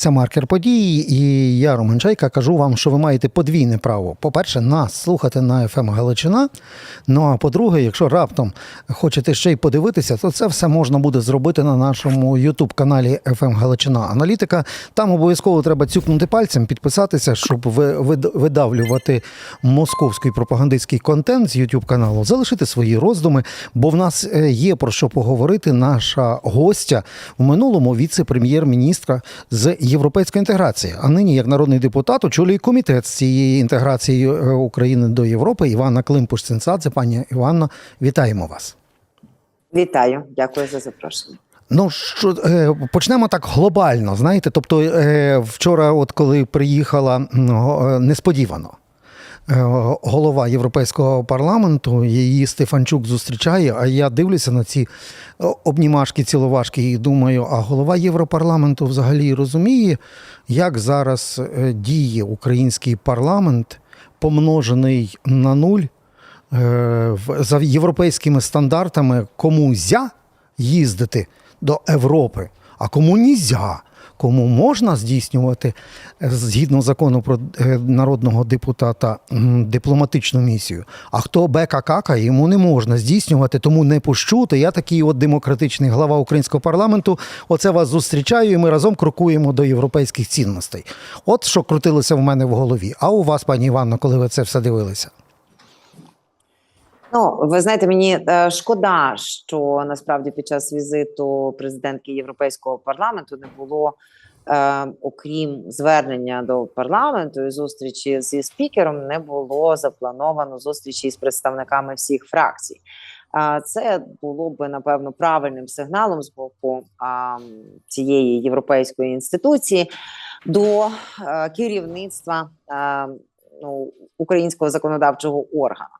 Це маркер події, і я, Роман Чайка, кажу вам, що ви маєте подвійне право. По-перше, нас слухати на ФМ Галичина. Ну а по-друге, якщо раптом хочете ще й подивитися, то це все можна буде зробити на нашому Ютуб-каналі ФМ Галичина Аналітика. Там обов'язково треба цюкнути пальцем, підписатися, щоб ви- видавлювати московський пропагандистський контент з Ютуб каналу, залишити свої роздуми, бо в нас е, є про що поговорити. Наша гостя в минулому віце-прем'єр-міністра з європейської інтеграції, а нині як народний депутат очолює комітет з цієї інтеграції е, України до Європи. Івана климпуш сенсадзе Пані Іванно, вітаємо вас. Вітаю, дякую за запрошення. Ну що е, почнемо так глобально. Знаєте, тобто е, вчора, от коли приїхала несподівано. Е, Голова Європейського парламенту її Стефанчук зустрічає. А я дивлюся на ці е, обнімашки, ціловашки і думаю, а голова Європарламенту взагалі розуміє, як зараз е, діє український парламент, помножений на нуль за європейськими стандартами, кому зя їздити до Європи, а кому нізя. Кому можна здійснювати е, згідно закону про е, народного депутата дипломатичну місію, а хто бека йому не можна здійснювати, тому не пущу. То я такий от демократичний глава українського парламенту. Оце вас зустрічаю, і ми разом крокуємо до європейських цінностей. От що крутилося в мене в голові. А у вас, пані Іванно, коли ви це все дивилися? Ну, ви знаєте, мені е, шкода, що насправді під час візиту президентки Європейського парламенту не було, е, окрім звернення до парламенту і зустрічі зі спікером, не було заплановано зустрічі з представниками всіх фракцій. А це було би напевно правильним сигналом з боку а, цієї європейської інституції до е, керівництва е, ну, українського законодавчого органу.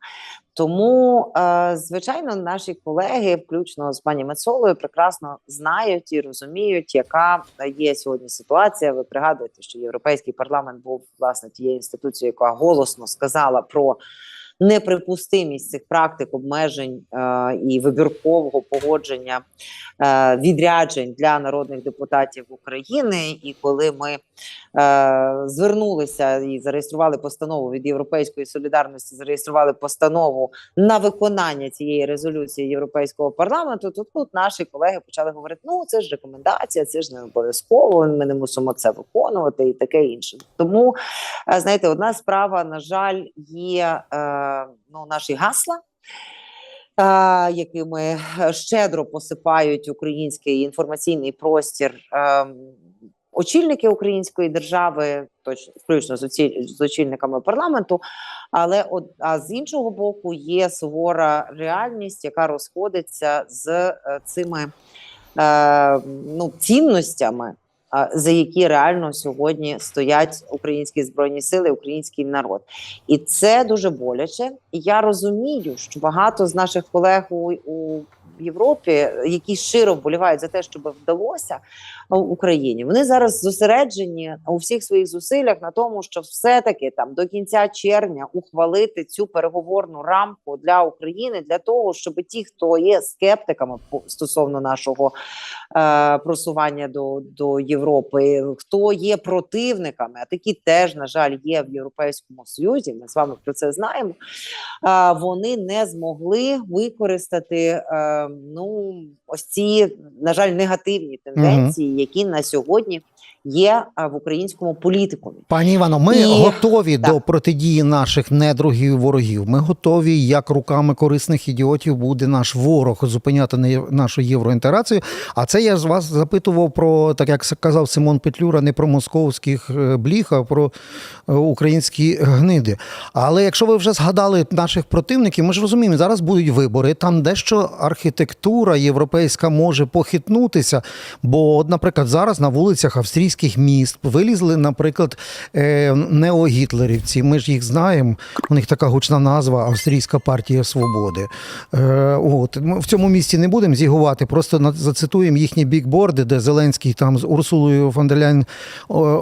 Тому, е, звичайно, наші колеги, включно з пані Мецолою, прекрасно знають і розуміють, яка є сьогодні ситуація. Ви пригадуєте, що європейський парламент був власне тією інституцією, яка голосно сказала про неприпустимість цих практик обмежень е, і вибіркового погодження е, відряджень для народних депутатів України. І коли ми е, звернулися і зареєстрували постанову від Європейської солідарності, зареєстрували постанову на виконання цієї резолюції Європейського парламенту, то тут наші колеги почали говорити: ну це ж рекомендація, це ж не обов'язково. Ми не мусимо це виконувати і таке інше. Тому е, знаєте, одна справа, на жаль, є е, ну, наші гасла. Якими щедро посипають український інформаційний простір очільники української держави, точно включно з, очільниками парламенту. Але от а з іншого боку є сувора реальність, яка розходиться з е, цими е, ну, цінностями, за які реально сьогодні стоять українські збройні сили, український народ, і це дуже боляче. Я розумію, що багато з наших колег у, у Європі, які щиро вболівають за те, щоб вдалося Україні, вони зараз зосереджені у всіх своїх зусиллях на тому, що все-таки там до кінця червня ухвалити цю переговорну рамку для України для того, щоб ті, хто є скептиками стосовно нашого е, просування до, до Європи, хто є противниками, а такі теж на жаль є в Європейському Союзі. Ми з вами про це знаємо. Е, вони не змогли використати е, ну ось ці на жаль негативні тенденції, які на сьогодні є в українському політикумі. Пані Івано, ми І- готові так. до протидії наших недругів ворогів. Ми готові, як руками корисних ідіотів буде наш ворог зупиняти нашу євроінтеграцію. А це я з вас запитував про, так як казав Симон Петлюра, не про московських е, бліх, а про е, українські гниди. Але якщо ви вже згадали наших противників, ми ж розуміємо, зараз будуть вибори. Там дещо архітектура європейська може похитнутися. Бо, наприклад, зараз на вулицях австрійських міст вилізли, наприклад, е, неогітлерівці. Ми ж їх знаємо. У них така гучна назва Австрійська партія свободи. Е, от ми в цьому місті не будемо зігувати, просто зацитуємо їхні бікборди, де Зеленський там з Урсулою фон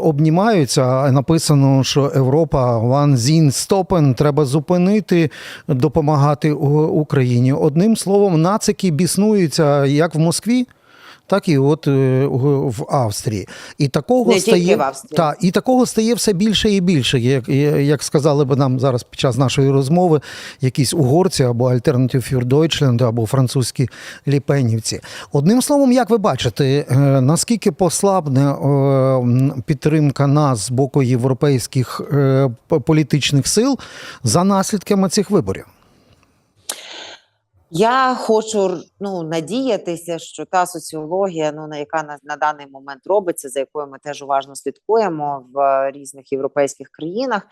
обнімаються. Написано, що Європа ван зін стопен, треба зупинити, допомагати Україні. Одним словом, нацики біснуються як в Москві. Так і от е, в Австрії. І такого Не стає в Австрії. Та, і такого стає все більше і більше. Як, як сказали б нам зараз під час нашої розмови, якісь угорці або Alternative für Deutschland, або французькі ліпенівці. Одним словом, як ви бачите, е, наскільки послабне е, підтримка нас з боку європейських політичних сил за наслідками цих виборів? Я хочу ну, надіятися, що та соціологія, ну на яка на, на даний момент робиться, за якою ми теж уважно слідкуємо в е, різних європейських країнах,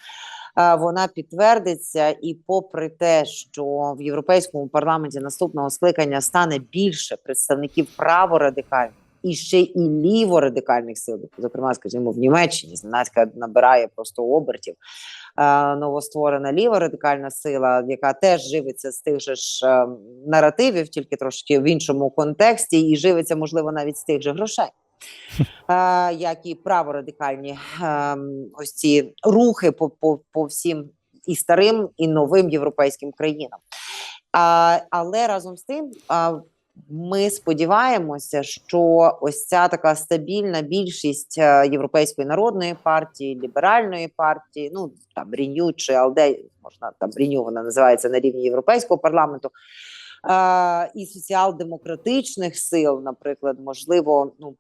е, вона підтвердиться. І попри те, що в європейському парламенті наступного скликання стане більше представників праворадикальних і ще і ліворадикальних сил, зокрема, скажімо, в Німеччині зненацька набирає просто обертів е, новостворена ліва радикальна сила, яка теж живиться з тих же ж е, наративів, тільки трошки в іншому контексті, і живиться, можливо, навіть з тих же грошей. Е, як і праворадикальні ось ці рухи по, по, по всім і старим, і новим європейським країнам. А, але разом з тим, ми сподіваємося, що ось ця така стабільна більшість е, Європейської народної партії, ліберальної партії, ну там Ріню чи Алде, можна там Ріню, вона називається на рівні європейського парламенту. е, І соціал-демократичних сил, наприклад, можливо, ну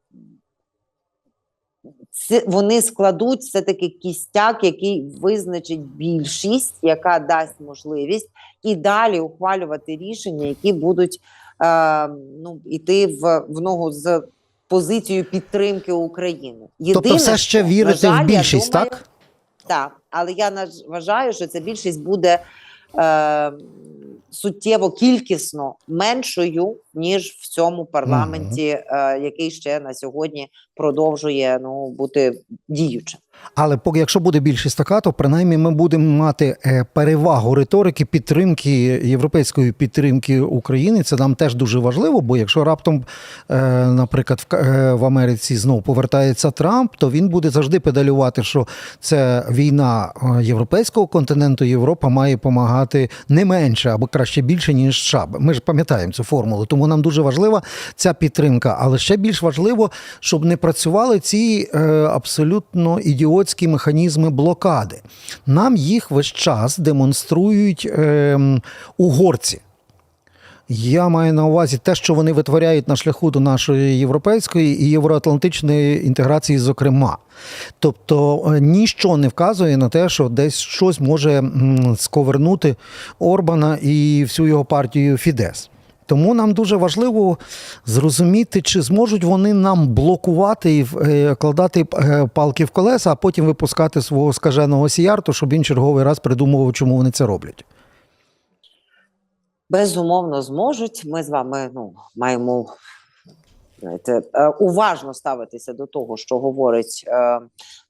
це вони складуть все таки кістяк, який визначить більшість, яка дасть можливість і далі ухвалювати рішення, які будуть ну іти в, в ногу з позицією підтримки України. тобто, все ще що, вірите в більшість, думаю, так? Так, але я вважаю, що ця більшість буде е, суттєво кількісно меншою, ніж в цьому парламенті, е, який ще на сьогодні продовжує ну бути діючим. Але поки якщо буде більшість така, то принаймні ми будемо мати е, перевагу риторики підтримки європейської підтримки України. Це нам теж дуже важливо. Бо якщо раптом, е, наприклад, е, в Америці знову повертається Трамп, то він буде завжди педалювати, що це війна європейського континенту. Європа має допомагати не менше або краще більше ніж США. Ми ж пам'ятаємо цю формулу. Тому нам дуже важлива ця підтримка. Але ще більш важливо, щоб не працювали ці абсолютно ідіотські механізми блокади. Нам їх весь час демонструють е, угорці. Я маю на увазі те, що вони витворяють на шляху до нашої європейської і євроатлантичної інтеграції, зокрема. Тобто е, ніщо не вказує на те, що десь щось може сковернути Орбана і всю його партію Фідес. Тому нам дуже важливо зрозуміти, чи зможуть вони нам блокувати і е, кладати е, палки в колеса, а потім випускати свого скаженого сіярту, щоб він черговий раз придумував, чому вони це роблять. Безумовно, зможуть. Ми з вами ну маємо знаєте, е, уважно ставитися до того, що говорить е,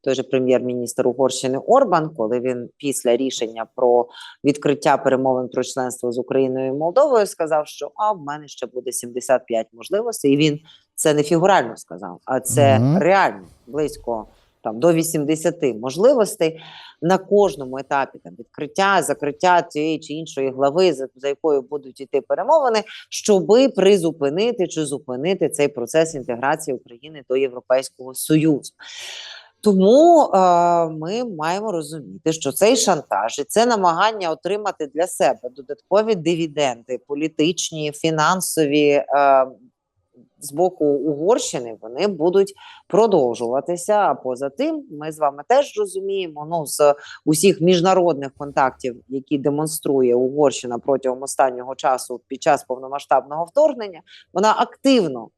той же прем'єр-міністр Угорщини Орбан, коли він після рішення про відкриття перемовин про членство з Україною і Молдовою сказав, що а в мене ще буде 75 можливостей, і він це не фігурально сказав, а це Мгм. реально близько там до 80 можливостей на кожному етапі там відкриття, закриття цієї чи іншої глави, за, за якою будуть йти перемовини, щоби призупинити чи зупинити цей процес інтеграції України до Європейського Союзу. Тому е, ми маємо розуміти, що цей шантаж і це намагання отримати для себе додаткові дивіденди, політичні, фінансові е, з боку Угорщини, вони будуть продовжуватися. А поза тим, ми з вами теж розуміємо. Ну з усіх міжнародних контактів, які демонструє Угорщина протягом останнього часу під час повномасштабного вторгнення, вона активно.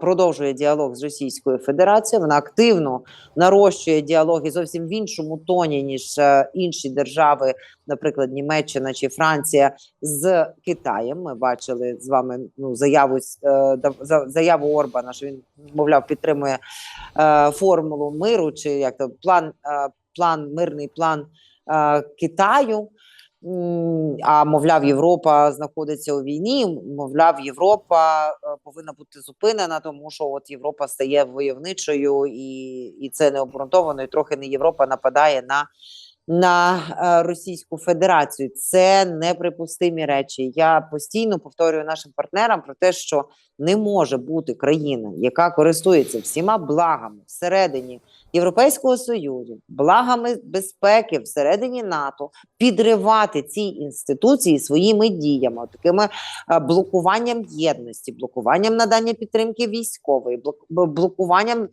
Продовжує діалог з Російською Федерацією. Вона активно нарощує діалоги зовсім в іншому тоні ніж е, інші держави, наприклад, Німеччина чи Франція з Китаєм. Ми бачили з вами ну заяву е, заяву Орбана, що він мовляв підтримує е, формулу миру, чи як то план, план мирний план Китаю. А мовляв, Європа знаходиться у війні. Мовляв, Європа е, повинна бути зупинена, тому що от Європа стає войовничою, і, і це не обґрунтовано. І трохи не Європа нападає на на е, Російську Федерацію. Це неприпустимі речі. Я постійно повторюю нашим партнерам про те, що не може бути країна, яка користується всіма благами всередині Європейського союзу, благами безпеки всередині НАТО, підривати ці інституції своїми діями, такими е, блокуванням єдності, блокуванням надання підтримки військової, блок- блокуванням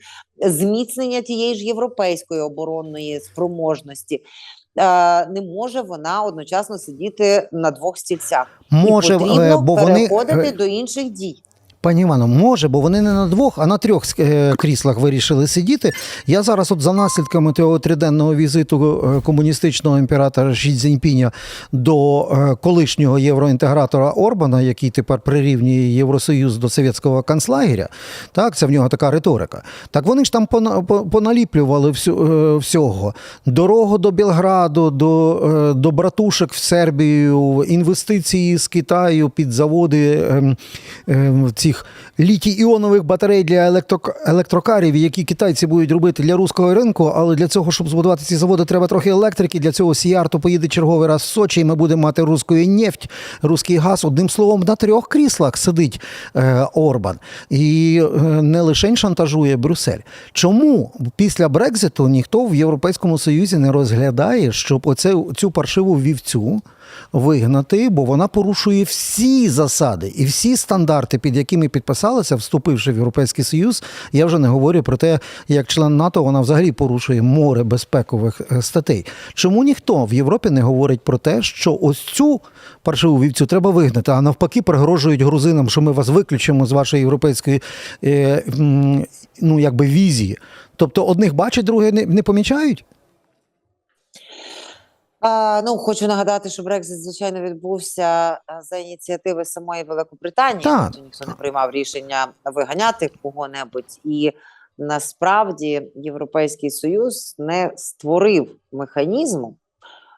зміцнення тієї ж європейської оборонної спроможності. Е, Не може вона одночасно сидіти на двох стільцях. Може, І е, потрібно бо переходити е, до інших дій. Пані Івано, може, бо вони не на двох, а на трьох е, кріслах вирішили сидіти. Я зараз, от за наслідками того триденного візиту е, комуністичного імператора Ші Цзіньпіня до е, колишнього євроінтегратора Орбана, який тепер прирівнює Євросоюз до совєтського канцлагеря, так, це в нього така риторика. Так вони ж там поналіплювали всього. Дорогу до Білграду, до, до братушек в Сербію, інвестиції з Китаю під заводи ем, цих літій-іонових батарей для електро- електрокарів, які китайці будуть робити для руського ринку. Але для цього, щоб збудувати ці заводи, треба трохи електрики. Для цього Сіярто поїде черговий раз в Сочі, і ми будемо мати руську нефть, руський газ. Одним словом, на трьох кріслах сидить е, Орбан. І е, не лише шантажує Брюссель. Чому після Брекзиту ніхто в Європейському Союзі не розглядає, щоб оце, цю паршиву вівцю вигнати, бо вона порушує всі засади і всі стандарти, під якими підписалися, вступивши в Європейський Союз. Я вже не говорю про те, як член НАТО вона взагалі порушує море безпекових е, статей. Чому ніхто в Європі не говорить про те, що ось цю паршиву вівцю треба вигнати, а навпаки, пригрожують грузинам, що ми вас виключимо з вашої європейської е, ну, якби візії. Тобто одних бачать, других не, не помічають? А, ну, хочу нагадати, що Брекзит, звичайно, відбувся за ініціативи самої Великобританії. Так. Тобто ніхто не приймав рішення виганяти кого-небудь. І насправді Європейський Союз не створив механізму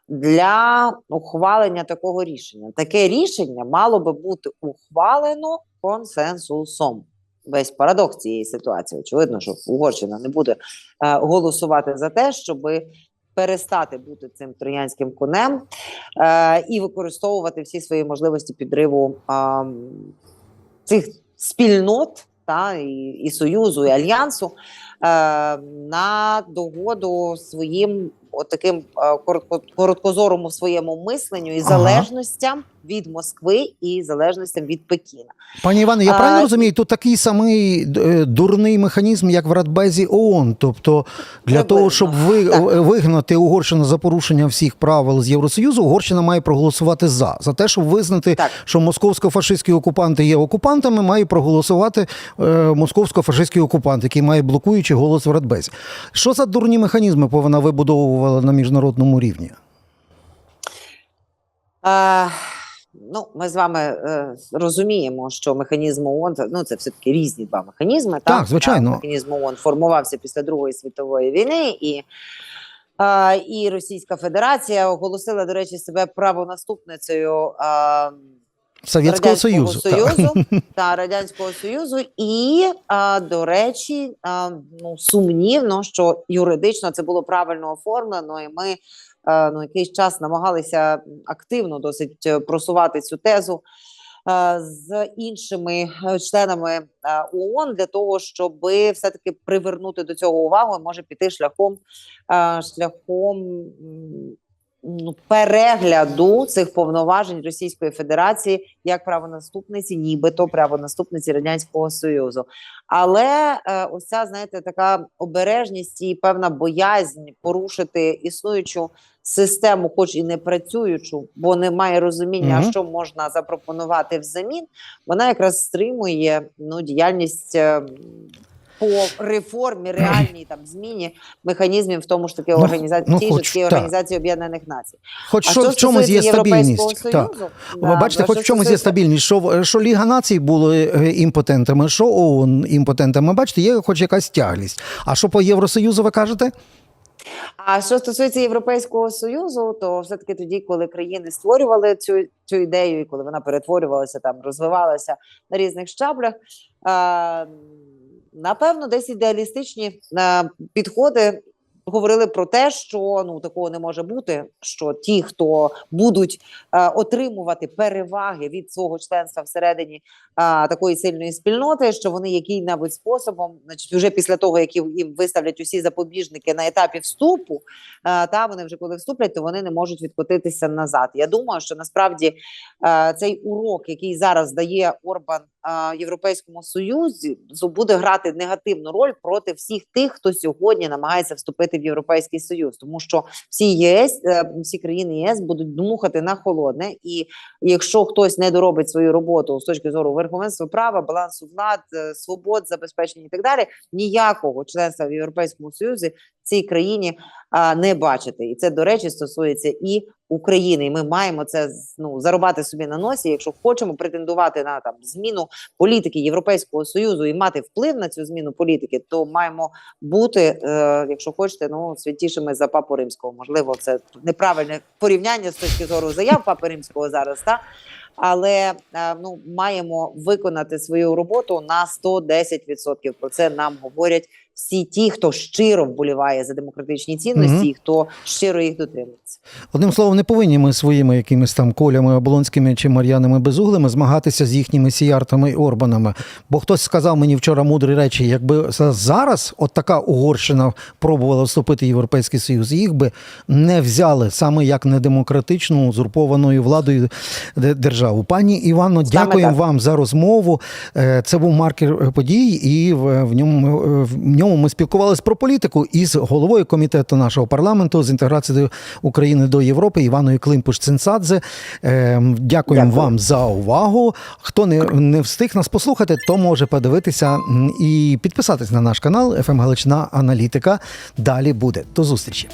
для ухвалення такого рішення. Таке рішення мало би бути ухвалено консенсусом. Весь парадокс цієї ситуації. Очевидно, що Угорщина не буде е, голосувати за те, щоби перестати бути цим троянським конем е, і використовувати всі свої можливості підриву е, цих спільнот та, і, і Союзу, і Альянсу е, на догоду своїм коротко, короткозорому своєму мисленню і Ага. залежностям від Москви і залежностям від Пекіна. Пані Іване, я А, правильно розумію, тут такий самий е, дурний механізм, як в Радбезі ООН. Тобто, для Приблизно, того, щоб ви, так. вигнати Угорщину за порушення всіх правил з Євросоюзу, Угорщина має проголосувати за. За те, щоб визнати, Так. що московсько-фашистські окупанти є окупантами, має проголосувати е, московсько-фашистський окупант, який має блокуючий голос в Радбезі. Що за дурні механізми вона вибудовувала на міжнародному рівні? Е, ну, ми з вами е, розуміємо, що механізм ООН ну, це все-таки різні два механізми. Так, звичайно. Е, Механізм ООН формувався після Другої світової війни, і, е, і Російська Федерація оголосила, до речі, себе правонаступницею. Е, Совєтського Союзу. Союзу та Радянського Союзу, і а, до речі, а, ну сумнівно, що юридично це було правильно оформлено, і ми а, ну якийсь час намагалися активно досить просувати цю тезу. З іншими членами ООН для того, щоб все-таки привернути до цього увагу, і може піти шляхом шляхом перегляду цих повноважень Російської Федерації як правонаступниці, нібито правонаступниці Радянського Союзу. Але е, ось ця, знаєте, така обережність і певна боязнь порушити існуючу систему, хоч і не працюючу, бо немає розуміння, Мгм. що можна запропонувати взамін. Вона якраз стримує ну, діяльність. е, По реформі, реальній там зміні механізмів, в тому ж таки Ну, організації ну, ж хоч таки організації Об'єднаних Націй. Хоч А що, в чомусь є стабільність. Так. Союзу, да, бачите, хоч в чомусь є стабільність, що, що Ліга націй були е, імпотентами, що ООН імпотентами. Бачите, є хоч якась тяглість. А що по Євросоюзу ви кажете? А що стосується Європейського союзу, то все таки тоді, коли країни створювали цю цю ідею, і коли вона перетворювалася там, розвивалася на різних щаблях, е, напевно, десь ідеалістичні е, підходи говорили про те, що ну такого не може бути. Що ті, хто будуть е, отримувати переваги від свого членства всередині е, такої сильної спільноти, що вони який-небудь способом, значить, вже після того, як їм виставлять усі запобіжники на етапі вступу, е, та вони вже коли вступлять, то вони не можуть відкотитися назад. Я думаю, що насправді е, цей урок, який зараз дає Орбан е, Європейському Союзі, буде грати негативну роль проти всіх тих, хто сьогодні намагається вступити в Європейський Союз, тому що всі ЄС, е, всі країни ЄС будуть дмухати на холодне, і якщо хтось не доробить свою роботу з точки зору верховенства права, балансу влад, е, свобод, забезпечення і так далі, ніякого членства в Європейському Союзі цій країні а, не бачити. І це, до речі, стосується і України. І ми маємо це ну, зарубати собі на носі, якщо хочемо претендувати на там зміну політики Європейського союзу і мати вплив на цю зміну політики, то маємо бути, е, якщо хочете, ну святішими за папу римського. Можливо, це неправильне порівняння з точки зору заяв папи римського зараз. Та але е, ну маємо виконати свою роботу на 110%. Про це нам говорять всі ті, хто щиро вболіває за демократичні цінності, і хто щиро їх дотримується. Одним словом, не повинні ми своїми якимись там колями Облонськими чи Мар'янами Безуглими змагатися з їхніми сіяртами і Орбанами. Бо хтось сказав мені вчора мудрі речі, якби зараз от така Угорщина пробувала вступити в Європейський Союз, їх би не взяли саме як недемократичну узурпованою владою де- державу. Пані Івано, дякуємо вам за розмову. Е, Це був маркер е, подій, і в в ньому е, в ньому ми спілкувалися про політику із головою комітету нашого парламенту з інтеграції до України до Європи Іваною Климпуш Цинцадзе. Дякуємо Дякую. вам за увагу. Хто не, не встиг нас послухати, то може подивитися і підписатись на наш канал «ФМ Галичина Аналітика. Далі буде. До зустрічі.